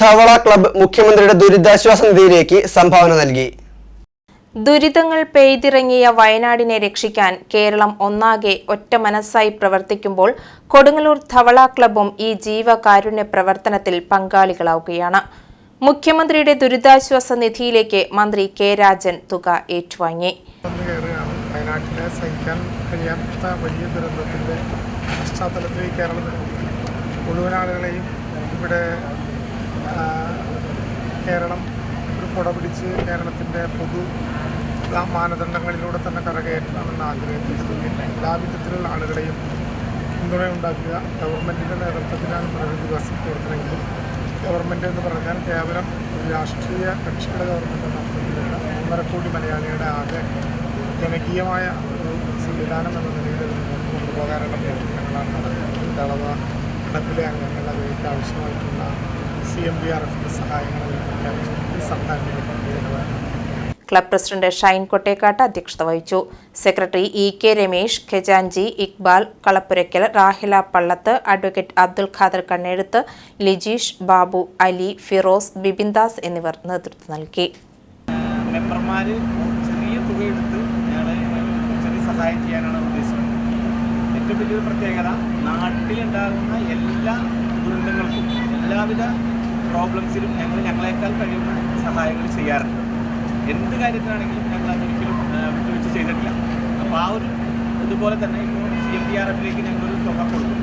ധവള club മുഖ്യമന്ത്രിയുടെ ദുരിതാശ്വാസ നിധിയിലേക്ക് സംഭാവന നൽകി. ദുരിതങ്ങൾ പെയ്തിറങ്ങിയ വയനാടിനെ രക്ഷിക്കാൻ കേരളം ഒന്നാകെ ഒറ്റ മനസ്സായി പ്രവർത്തിക്കുമ്പോൾ കൊടുങ്ങല്ലൂർ ധവള ക്ലബ്ബും ഈ ജീവകാരുണ്യ പ്രവർത്തനത്തിൽ പങ്കാളികളാവുകയാണ്. മുഖ്യമന്ത്രിയുടെ ദുരിതാശ്വാസ നിധിയിലേക്ക് മന്ത്രി കെ രാജൻ തുക ഏറ്റുവാങ്ങി. വന്നു വയനാട്ടിലെ സഹിക്കാൻ കഴിയാത്ത വലിയ ദുരന്തത്തിന്റെ പശ്ചാത്തലത്തിൽ ഈ മുഴുവൻ ആളുകളെയും ഇവിടെ കേരളം ഒരു കുട പിടിച്ച് കേരളത്തിന്റെ പൊതു മാനദണ്ഡങ്ങളിലൂടെ തന്നെ കരകയറ്റണമെന്ന എല്ലാ വിധത്തിലുള്ള ആളുകളെയും പിന്തുണയുണ്ടാക്കുക ഗവൺമെന്റിന്റെ നേതൃത്വത്തിലാണ് പ്രകൃതി വികസനം പ്രവർത്തനങ്ങളും ഗവൺമെന്റ് എന്ന് പറഞ്ഞാൽ കേവലം രാഷ്ട്രീയ കക്ഷിയുടെ ഗവൺമെന്റ് നടത്തുന്നില്ല ഒന്നര കോടി മലയാളികളുടെ ആകെ ജനകീയമായ ഒരു സംവിധാനം എന്ന നിലയിൽ കൊണ്ടുപോകാനുള്ള പ്രവർത്തനങ്ങളാണ് നടക്കുന്നത്. ദളവ നടപ്പിലെ അംഗങ്ങൾ അതിലേക്ക് ആവശ്യമായിട്ടുള്ള സി എം ഡി ആർ എഫിന്റെ സഹായങ്ങൾ പ്രഖ്യാപിച്ചിട്ടുണ്ട് സർക്കാരിന്റെ ക്ലബ് പ്രസിഡന്റ് ഷൈൻ കൊട്ടേക്കാട്ട് അധ്യക്ഷത വഹിച്ചു. സെക്രട്ടറി ഇ കെ രമേശ് ഖജാൻജി ഇക്ബാൽ കളപ്പുരയ്ക്കൽ റാഹില പള്ളത്ത് അഡ്വക്കേറ്റ് അബ്ദുൽ ഖാദർ കണ്ണെഴുത്ത് ലിജീഷ് ബാബു അലി ഫിറോസ് ബിബിൻദാസ് എന്നിവർ നേതൃത്വം നൽകി. മെമ്പർമാർ ചെറിയ തുക എടുത്ത് ഞങ്ങളെ ചെറിയ സഹായം ചെയ്യാനാണ് ഉദ്ദേശിക്കുന്നത്. ഏറ്റവും വലിയൊരു പ്രത്യേകത നാട്ടിലുണ്ടാകുന്ന എല്ലാ ദുരന്തങ്ങൾക്കും എല്ലാവിധ പ്രോബ്ലംസിലും ഞങ്ങൾ ഞങ്ങളെക്കാൾ കഴിയുന്ന സഹായങ്ങൾ ചെയ്യാറുണ്ട്. എന്ത് കാര്യത്തിനാണെങ്കിലും ഞങ്ങൾ അതൊരിക്കലും വിട്ടുവെച്ച് ചെയ്തിട്ടില്ല. അപ്പോൾ ആ ഒരു ഇതുപോലെ തന്നെ ഇപ്പോൾ സി എം ഡി ആർ എഫിലേക്ക് ഞങ്ങളൊരു തുക കൊടുക്കും.